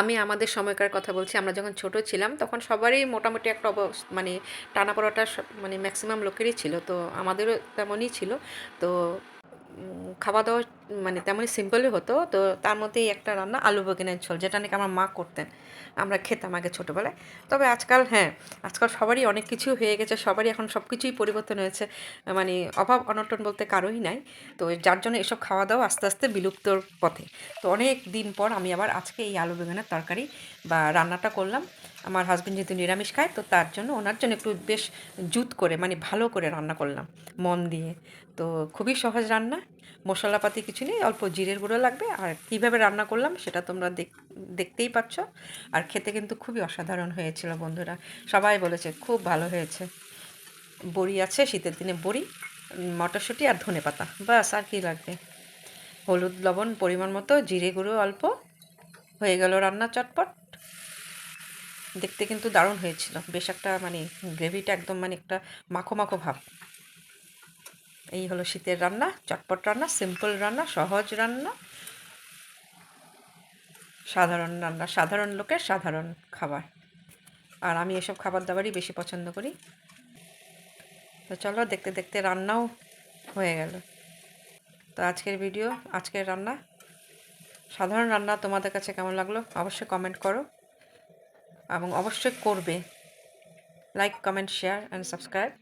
আমি আমাদের সময়কার কথা বলছি, আমরা যখন ছোট ছিলাম তখন সবারই মোটামুটি একটা মানে টানা পড়াটা মানে ম্যাক্সিমাম লোকেরই ছিল। তো আমাদেরও তেমনই ছিল। তো খাওয়া দাওয়া মানে তেমনই সিম্পলই হতো। তো তার মধ্যেই একটা রান্না আলু বেগুনের ঝোল, যেটা নাকি আমার মা করতেন। আমরা খেতাম আগে ছোটোবেলায়। তবে আজকাল হ্যাঁ আজকাল সবারই অনেক কিছু হয়ে গেছে, সবারই এখন সব কিছুই পরিবর্তন হয়েছে। মানে অভাব অনটন বলতে কারোই নাই। তো যার জন্য এসব খাওয়া দাওয়া আস্তে আস্তে বিলুপ্তর পথে। তো অনেক দিন পর আমি আবার আজকে এই আলু বেগুনের তরকারি বা রান্নাটা করলাম। আমার হাজব্যান্ড যেহেতু নিরামিষ খায়, তো তার জন্য ওনার জন্য একটু বেশ জুত করে মানে ভালো করে রান্না করলাম, মন দিয়ে। তো খুবই সহজ রান্না। মশলাপাতি কিছু নেই, অল্প জিরের গুঁড়ো লাগবে। আর কীভাবে রান্না করলাম সেটা তোমরা দেখ- দেখতেই পাচ্ছ। আর খেতে কিন্তু খুবই অসাধারণ হয়েছিল বন্ধুরা। সবাই বলেছে, খুব ভালো হয়েছে। বড়ি আছে, শীতের দিনে বড়ি, মটরশুঁটি আর ধনে পাতা। বাস, আর কি লাগবে? হলুদ, লবণ, পরিমাণ মতো, জিরে গুঁড়ো অল্প। হয়ে গেল রান্না চটপট। দেখতে কিন্তু দারুণ হয়েছিল। বেশ একটা মানে গ্রেভিটা একদম মানে একটা মাখো মাখো ভাব। এই হলো শীতের রান্না, চটপট রান্না সিম্পল রান্না, সহজ রান্না। সাধারণ রান্না, সাধারণ লোকের সাধারণ খাবার। আর আমি এসব খাবার দাবারই বেশি পছন্দ করি। তো চলো দেখতে দেখতে রান্নাও হয়ে গেল। তো আজকের ভিডিও, আজকের রান্না। সাধারণ রান্না তোমাদের কাছে কেমন লাগল অবশ্যই কমেন্ট করো। এবং অবশ্যই করবে। Like comment share and subscribe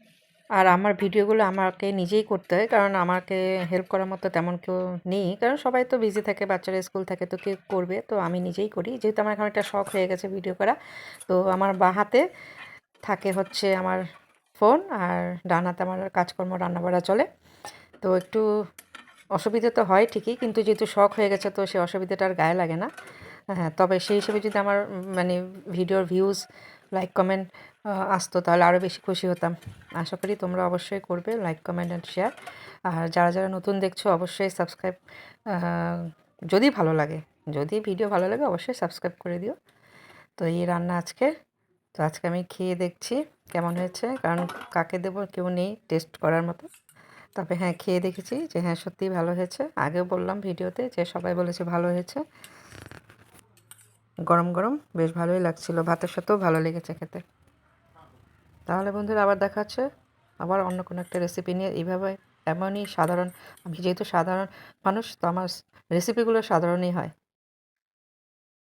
আর আমার ভিডিওগুলো আমাকে নিজেই করতে হয়, কারণ আমাকে হেল্প করার মতো তেমন কেউ নেই। কারণ সবাই তো বিজি থাকে, বাচ্চারা স্কুল থাকে, তো কে করবে, তো আমি নিজেই করি। যেহেতু আমার এখন একটা শখ হয়ে গেছে ভিডিও করা, তো আমার বাঁ হাতে থাকে হচ্ছে আমার ফোন আর ডান হাতে আমার কাজকর্ম, রান্নাবাড়া চলে। তো একটু অসুবিধা তো হয় ঠিকই, কিন্তু যেহেতু শখ হয়ে গেছে, তো সেই অসুবিধাটা আর গায়ে লাগে না। হ্যাঁ তবে সেই হিসেবে যদি আমার মানে ভিডিওর ভিউজ লাইক কমেন্ট আসতো, তাহলে আরও বেশি খুশি হতাম। আশা করি তোমরা অবশ্যই করবে। লাইক কমেন্ট অ্যান্ড শেয়ার আর যারা যারা নতুন দেখছ, অবশ্যই সাবস্ক্রাইব যদি ভালো লাগে, যদি ভিডিও ভালো লাগে, অবশ্যই সাবস্ক্রাইব করে দিও। তো এই রান্না আজকে। তো আজকে আমি খেয়ে দেখছি কেমন হয়েছে, কারণ কাকে দেবো, কেউ নেই টেস্ট করার মতো। তবে হ্যাঁ খেয়ে দেখেছি যে হ্যাঁ সত্যিই ভালো হয়েছে। আগেও বললাম ভিডিওতে যে সবাই বলেছে ভালো হয়েছে। গরম গরম, বেশ ভালোই লাগছিল। ভাতের সাথেও ভালো লেগেছে খেতে। তাহলে বন্ধুরা, আবার দেখা হচ্ছে। আবার অন্য কোনো একটা রেসিপি নিয়ে। এইভাবে এমনই সাধারণ, আমি যেহেতু সাধারণ মানুষ, তো আমার রেসিপিগুলো সাধারণই হয়।